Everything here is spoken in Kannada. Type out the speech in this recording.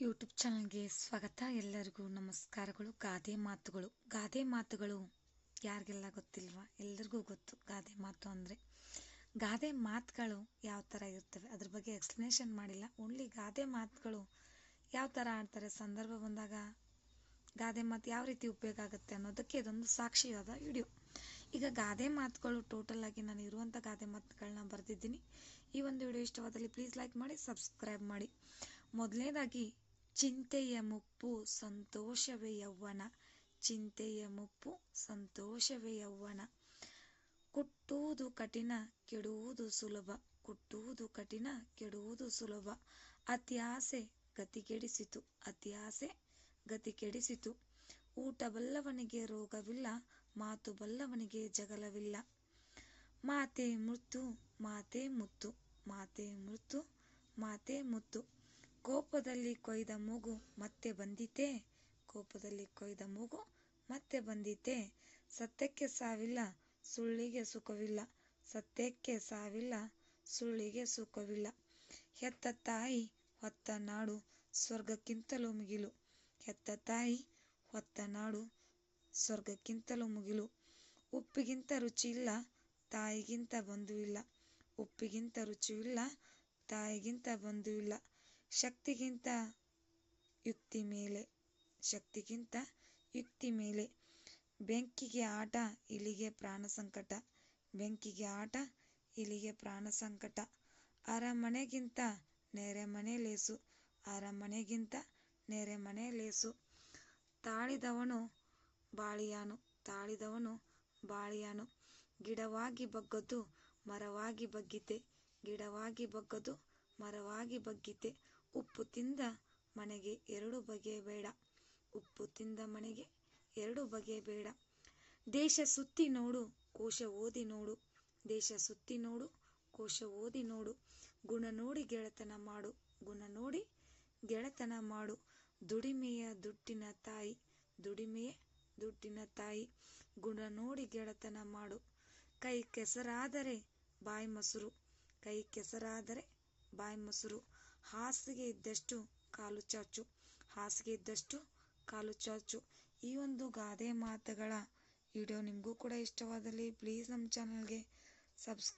ಯೂಟ್ಯೂಬ್ ಚಾನಲ್ಗೆ ಸ್ವಾಗತ. ಎಲ್ಲರಿಗೂ ನಮಸ್ಕಾರಗಳು. ಗಾದೆ ಮಾತುಗಳು. ಗಾದೆ ಮಾತುಗಳು ಯಾರಿಗೆಲ್ಲ ಗೊತ್ತಿಲ್ವಾ? ಎಲ್ಲರಿಗೂ ಗೊತ್ತು. ಗಾದೆ ಮಾತು ಅಂದರೆ ಗಾದೆ ಮಾತುಗಳು ಯಾವ ಥರ ಇರ್ತವೆ? ಅದ್ರ ಬಗ್ಗೆ ಎಕ್ಸ್ಪ್ಲನೇಷನ್ ಮಾಡಿಲ್ಲ. ಓನ್ಲಿ ಗಾದೆ ಮಾತುಗಳು ಯಾವ ಥರ ಆಡ್ತಾರೆ? ಸಂದರ್ಭ ಬಂದಾಗ ಗಾದೆ ಮಾತು ಯಾವ ರೀತಿ ಉಪಯೋಗ ಆಗುತ್ತೆ ಅನ್ನೋದಕ್ಕೆ ಇದೊಂದು ಸಾಕ್ಷಿಯಾದ ವಿಡಿಯೋ ಈಗ ಗಾದೆ ಮಾತುಗಳು ಟೋಟಲ್ ಆಗಿ ನಾನು ಇರುವಂಥ ಗಾದೆ ಮಾತುಗಳನ್ನ ಬರೆದಿದ್ದೀನಿ. ಈ ಒಂದು ವಿಡಿಯೋ ಇಷ್ಟವಾದಲ್ಲಿ ಪ್ಲೀಸ್ ಲೈಕ್ ಮಾಡಿ ಸಬ್ಸ್ಕ್ರೈಬ್ ಮಾಡಿ. ಮೊದಲನೇದಾಗಿ ಚಿಂತೆಯ ಮುಪ್ಪು ಸಂತೋಷವೇ ಯೌವನ, ಚಿಂತೆಯ ಮುಪ್ಪು ಸಂತೋಷವೇ ಯೌವನ. ಕುಟ್ಟುವುದು ಕಠಿಣ, ಕೆಡುವುದು ಸುಲಭ, ಕುಟ್ಟುವುದು ಕಠಿಣ, ಕೆಡುವುದು ಸುಲಭ. ಅತ್ಯಾಸೆ ಗತಿ ಕೆಡಿಸಿತು ಅತ್ಯಾಸೆ ಗತಿ ಕೆಡಿಸಿತು ಊಟ ಬಲ್ಲವನಿಗೆ ರೋಗವಿಲ್ಲ ಮಾತು ಬಲ್ಲವನಿಗೆ ಜಗಳವಿಲ್ಲ. ಮಾತೆ ಮೃತು ಮಾತೆ ಮುತ್ತು, ಮಾತೆ ಮೃತು ಮಾತೆ ಮುತ್ತು. ಕೋಪದಲ್ಲಿ ಕೊಯ್ದ ಮೂಗು ಮತ್ತೆ ಬಂದಿತೆ? ಕೋಪದಲ್ಲಿ ಕೊಯ್ದ ಮೂಗು ಮತ್ತೆ ಬಂದಿತೆ? ಸತ್ಯಕ್ಕೆ ಸಾವಿಲ್ಲ, ಸುಳ್ಳಿಗೆ ಸುಖವಿಲ್ಲ. ಸತ್ಯಕ್ಕೆ ಸಾವಿಲ್ಲ, ಸುಳ್ಳಿಗೆ ಸುಖವಿಲ್ಲ. ಹೆತ್ತ ತಾಯಿ, ಹೊತ್ತ ನಾಡು ಸ್ವರ್ಗಕ್ಕಿಂತಲೂ ಮುಗಿಲು. ಹೆತ್ತ ತಾಯಿ, ಹೊತ್ತ ನಾಡು ಸ್ವರ್ಗಕ್ಕಿಂತಲೂ ಮುಗಿಲು. ಉಪ್ಪಿಗಿಂತ ರುಚಿ ಇಲ್ಲ, ತಾಯಿಗಿಂತ ಬಂಧು ಉಪ್ಪಿಗಿಂತ ರುಚಿ ಇಲ್ಲ, ತಾಯಿಗಿಂತ ಬಂಧು ಶಕ್ತಿಗಿಂತ ಯುಕ್ತಿ ಮೇಲೆ, ಶಕ್ತಿಗಿಂತ ಯುಕ್ತಿ ಮೇಲೆ. ಬೆಂಕಿಗೆ ಆಟ, ಇಲಿಗೆ ಪ್ರಾಣ ಸಂಕಟ. ಬೆಂಕಿಗೆ ಆಟ, ಇಲಿಗೆ ಪ್ರಾಣ ಸಂಕಟ. ಅರಮನೆಗಿಂತ ನೆರೆಮನೆ ಲೇಸು. ಅರಮನೆಗಿಂತ ನೆರೆಮನೆ ಲೇಸು. ತಾಳಿದವನು ಬಾಳಿಯಾನು ತಾಳಿದವನು ಬಾಳಿಯಾನು. ಗಿಡವಾಗಿ ಬಗ್ಗದು ಮರವಾಗಿ ಬಗ್ಗಿತೆ. ಗಿಡವಾಗಿ ಬಗ್ಗದು ಮರವಾಗಿ ಬಗ್ಗಿತೆ. ಉಪ್ಪು ತಿಂದ ಮನೆಗೆ ಎರಡು ಬಗೆ ಬೇಡ. ಉಪ್ಪು ತಿಂದ ಮನೆಗೆ ಎರಡು ಬಗೆ ಬೇಡ. ದೇಶ ಸುತ್ತಿ ನೋಡು, ಕೋಶ ಓದಿ ನೋಡು. ದೇಶ ಸುತ್ತಿ ನೋಡು, ಕೋಶ ಓದಿ ನೋಡು. ಗುಣ ನೋಡಿ ಗೆಳೆತನ ಮಾಡು, ಗುಣ ನೋಡಿ ಗೆಳೆತನ ಮಾಡು. ದುಡಿಮೆಯ ದುಡ್ಡಿನ ತಾಯಿ, ದುಡಿಮೆಯ ದುಡ್ಡಿನ ತಾಯಿ. ಗುಣ ನೋಡಿ ಗೆಳೆತನ ಮಾಡು. ಕೈ ಕೆಸರಾದರೆ ಬಾಯಿ ಮೊಸರು. ಕೈ ಕೆಸರಾದರೆ ಬಾಯಿ ಮೊಸರು. ಹಾಸಿಗೆ ಇದ್ದಷ್ಟು ಕಾಲು ಚಾಚು, ಹಾಸಿಗೆ ಇದ್ದಷ್ಟು ಕಾಲು ಚಾಚು. ಈ ಒಂದು ಗಾದೆ ಮಾತುಗಳ ವಿಡಿಯೋ ನಿಮಗೂ ಕೂಡ ಇಷ್ಟವಾದಲ್ಲಿ ಪ್ಲೀಸ್ ನಮ್ಮ ಚಾನಲ್ಗೆ ಸಬ್ಸ್ಕ್ರೈಬ್